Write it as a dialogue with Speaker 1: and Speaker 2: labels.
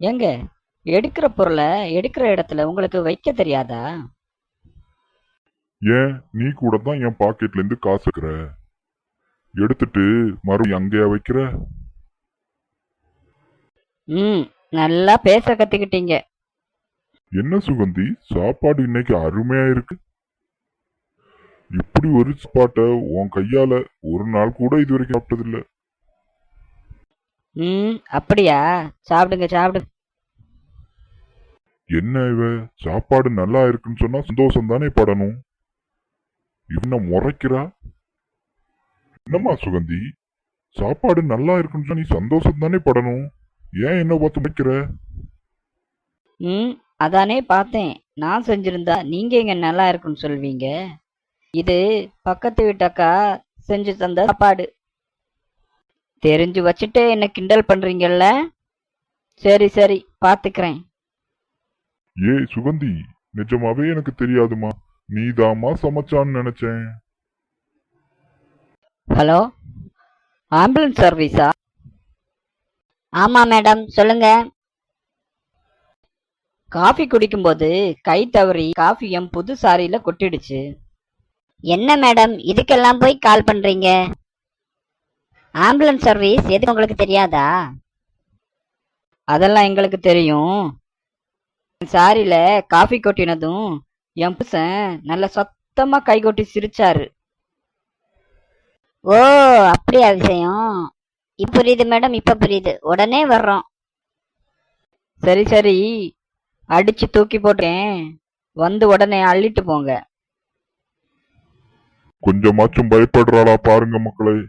Speaker 1: ஏங்க எடுக்கிற பொருளை எடுக்கிற இடத்துல உங்களுக்கு வைக்க தெரியாதா?
Speaker 2: ஏன் நீ கூட தான் என் பாக்கெட்ல இருந்து காசு எடுக்கிற? எடுத்துட்டு மறுபடியும் அங்கேயா வைக்கிற?
Speaker 1: ம் நல்லா பேச கத்துக்கிட்டீங்க.
Speaker 2: என்ன சுகந்தி சாப்பாடு இன்னைக்கு அருமையா இருக்கு. இப்படி ஒரு சாப்பாட்டை உன் கையால ஒரு நாள் கூட இது வரைக்கும் சாப்பிட்டதில்ல.
Speaker 1: ம் அப்படியா? சாப்பிடுங்க சாப்பிடுங்க
Speaker 2: என்ன இவ? சாப்பாடு நல்லா இருக்குன்னு சொன்னா சந்தோஷம் தானே படணும்? என்ன முறைக்கிறா? என்னம்மா சுகந்தி? சாப்பாடு நல்லா இருக்குன்னு சொன்னா நீ சந்தோஷம் தானே படணும்? ஏன் என்ன பார்த்து முறைக்கிற?
Speaker 1: ம் அதானே பார்த்தேன். நான் செஞ்சிருந்தா நீங்க எங்க நல்லா இருக்குன்னு சொல்வீங்க? இது பக்கத்து வீட்டக்கா செஞ்சு தந்த சாப்பாடு. தெரிஞ்சு வச்சுட்டு என்ன கிண்டல் பண்றீங்கல்ல? சரி சரி பாத்துக்கிறேன்.
Speaker 2: ஏய் சுகந்தி நிஜமாவே எனக்கு தெரியாதுமா. நீதாம்மா சமைச்சான்னு நினைச்சேன்.
Speaker 1: ஹலோ ஆம்புலன்ஸ் சர்வீஸா?
Speaker 3: ஆமா மேடம் சொல்லுங்க.
Speaker 1: காஃபி குடிக்கும்போது கை தவறி காஃபி என் புது சாரியில கொட்டிடுச்சு.
Speaker 3: என்ன மேடம் இதுக்கெல்லாம் போய் கால் பண்றீங்க? ஆம்புலன்ஸ் சர்வீஸ் எதுக்கு உங்களுக்கு தெரியாதா?
Speaker 1: அதெல்லாம் எங்களுக்கு தெரியும். சாரியில காஃபி கொட்டினதும் என் புருஷன் நல்ல சத்தமா கை கொட்டி சிரிச்சாரு.
Speaker 3: ஓ அப்படியா விஷயம்? இப்ப புரியுது மேடம் இப்ப புரியுது. உடனே வர்றோம்.
Speaker 1: சரி சரி. அடிச்சு தூக்கி போட்டேன். வந்து உடனே அள்ளிட்டு போங்க.
Speaker 2: கொஞ்சமாச்சும் பயப்படுறாளா பாருங்க மக்களே.